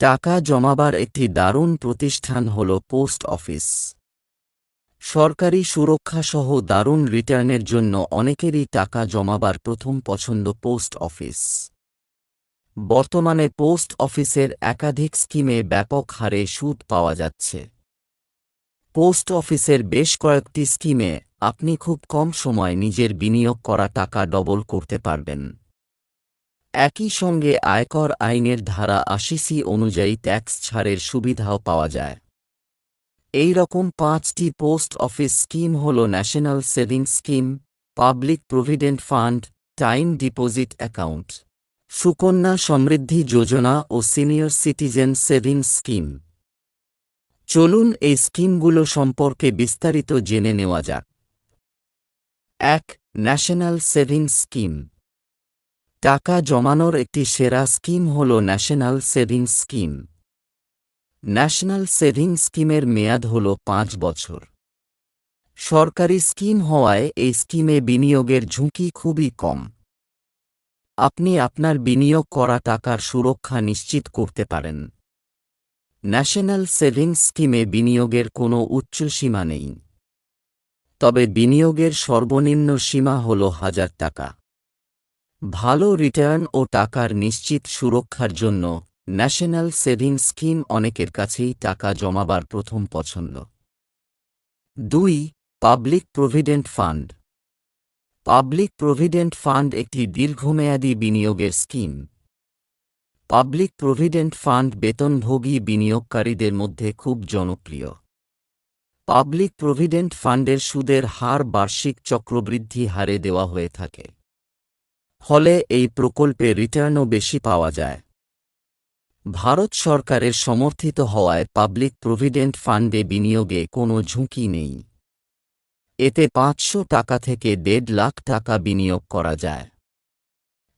টাকা জমাবার একটি দারুণ প্রতিষ্ঠান হল পোস্ট অফিস। সরকারি সুরক্ষাসহ দারুণ রিটার্নের জন্য অনেকেরই টাকা জমাবার প্রথম পছন্দ পোস্ট অফিস। বর্তমানে পোস্ট অফিসের একাধিক স্কিমে ব্যাপক হারে সুদ পাওয়া যাচ্ছে। পোস্ট অফিসের বেশ কয়েকটি স্কিমে আপনি খুব কম সময় নিজের বিনিয়োগ করা টাকা ডবল করতে পারবেন। একই সঙ্গে আয়কর আইনের ধারা আশিসি অনুযায়ী ট্যাক্স ছাড়ের সুবিধাও পাওয়া যায়। এই রকম পাঁচটি পোস্ট অফিস স্কিম হল national savings scheme, public provident fund, time deposit account, Sukanya Samriddhi Yojana ও সিনিয়র সিটিজেন সেভিংস স্কিম। চলুন এই স্কিমগুলো সম্পর্কে বিস্তারিত জেনে নেওয়া যাক। এক, ন্যাশনাল সেভিংস স্কিম। টাকা জমানোর একটি সেরা স্কিম হল national savings scheme. National savings স্কিমের মেয়াদ হল পাঁচ বছর। সরকারি স্কিম হওয়ায় এই স্কিমে বিনিয়োগের ঝুঁকি খুবই কম। আপনি আপনার বিনিয়োগ করা টাকার সুরক্ষা নিশ্চিত করতে পারেন। ন্যাশনাল সেভিংস স্কিমে বিনিয়োগের কোনো উচ্চ সীমা নেই। তবে বিনিয়োগের সর্বনিম্ন সীমা হল হাজার টাকা। ভালো রিটার্ন ও টাকার নিশ্চিত সুরক্ষার জন্য ন্যাশনাল সেভিংস স্কিম অনেকের কাছেই টাকা জমাবার প্রথম পছন্দ। দুই, public provident fund. Public provident fund একটি দীর্ঘমেয়াদী বিনিয়োগের স্কিম। পাবলিক প্রভিডেন্ট ফান্ড বেতনভোগী বিনিয়োগকারীদের মধ্যে খুব জনপ্রিয়। পাবলিক প্রভিডেন্ট ফান্ডের সুদের হার বার্ষিক চক্রবৃদ্ধি হারে দেওয়া হয়ে থাকে। ফলে এই প্রকল্পে রিটার্নও বেশি পাওয়া যায়। ভারত সরকারের সমর্থিত হওয়ায় পাবলিক প্রভিডেন্ট ফান্ডে বিনিয়োগে কোনো ঝুঁকি নেই। এতে পাঁচশো টাকা থেকে দেড় লাখ টাকা বিনিয়োগ করা যায়।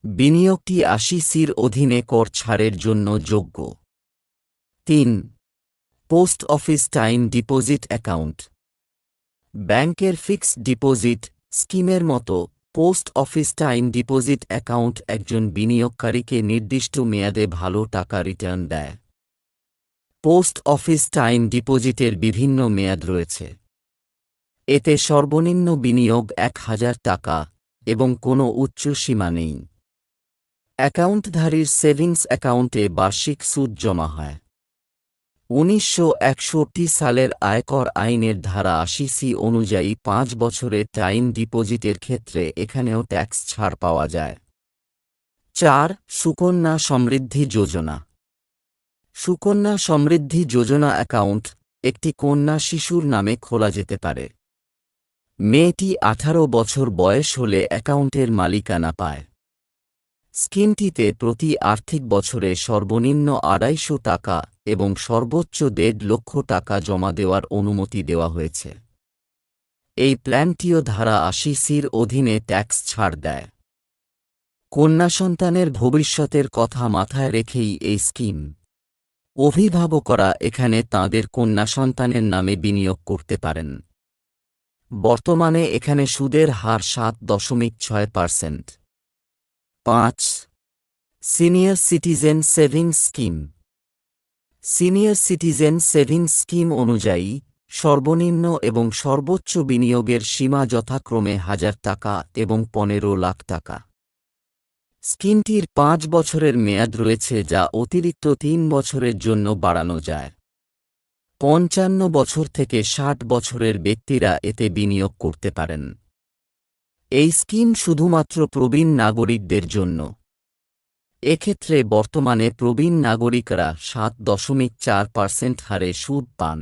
বিনিয়োগটি আশি সির অধীনে কর ছাড়ের জন্য যোগ্য। তিন, post office time deposit account. ব্যাংকের ফিক্সড ডিপোজিট স্কিমের মতো post office time deposit account একজন বিনিয়োগকারীকে নির্দিষ্ট মেয়াদে ভালো টাকা রিটার্ন দেয়। পোস্ট অফিস টাইম ডিপোজিটের বিভিন্ন মেয়াদ রয়েছে। এতে সর্বনিম্ন বিনিয়োগ এক হাজার টাকা এবং কোনো উচ্চ সীমা নেই। অ্যাকাউন্টধারীর সেভিংস অ্যাকাউন্টে বার্ষিক সুদ জমা হয়। উনিশশো একষট্টি সালের আয়কর আইনের ধারা আশি সি অনুযায়ী পাঁচ বছরের টাইম ডিপোজিটের ক্ষেত্রে এখানেও ট্যাক্স ছাড় পাওয়া যায়। চার, সুকন্যা সমৃদ্ধি যোজনা। সুকন্যা সমৃদ্ধি যোজনা অ্যাকাউন্ট একটি কন্যা শিশুর নামে খোলা যেতে পারে। মেয়েটি আঠারো বছর বয়স হলে অ্যাকাউন্টের মালিকানা পায়। স্কিমটিতে প্রতি আর্থিক বছরে সর্বনিম্ন আড়াইশো টাকা এবং সর্বোচ্চ দেড় লক্ষ টাকা জমা দেওয়ার অনুমতি দেওয়া হয়েছে। এই প্ল্যানটিও ধারা আশি সির অধীনে ট্যাক্স ছাড় দেয়। কন্যা সন্তানের ভবিষ্যতের কথা মাথায় রেখেই এই স্কিম অভিভাবকরা এখানে তাঁদের কন্যা সন্তানের নামে বিনিয়োগ করতে পারেন। বর্তমানে এখানে সুদের হার সাত দশমিক ছয় পার্সেন্ট। পাঁচ, senior citizen savings scheme senior citizen savings scheme অনুযায়ী, সর্বনিম্ন এবং সর্বোচ্চ বিনিয়োগের সীমা যথাক্রমে হাজার টাকা এবং পনেরো লাখ টাকা। স্কিমটির পাঁচ বছরের মেয়াদ রয়েছে যা অতিরিক্ত তিন বছরের জন্য বাড়ানো যায়। পঞ্চান্ন বছর থেকে ষাট বছরের ব্যক্তিরা এতে বিনিয়োগ করতে পারেন। এই স্কিম শুধুমাত্র প্রবীণ নাগরিকদের জন্য। এক্ষেত্রে বর্তমানে প্রবীণ নাগরিকরা সাত দশমিক চার পার্সেন্ট হারে সুদ পান।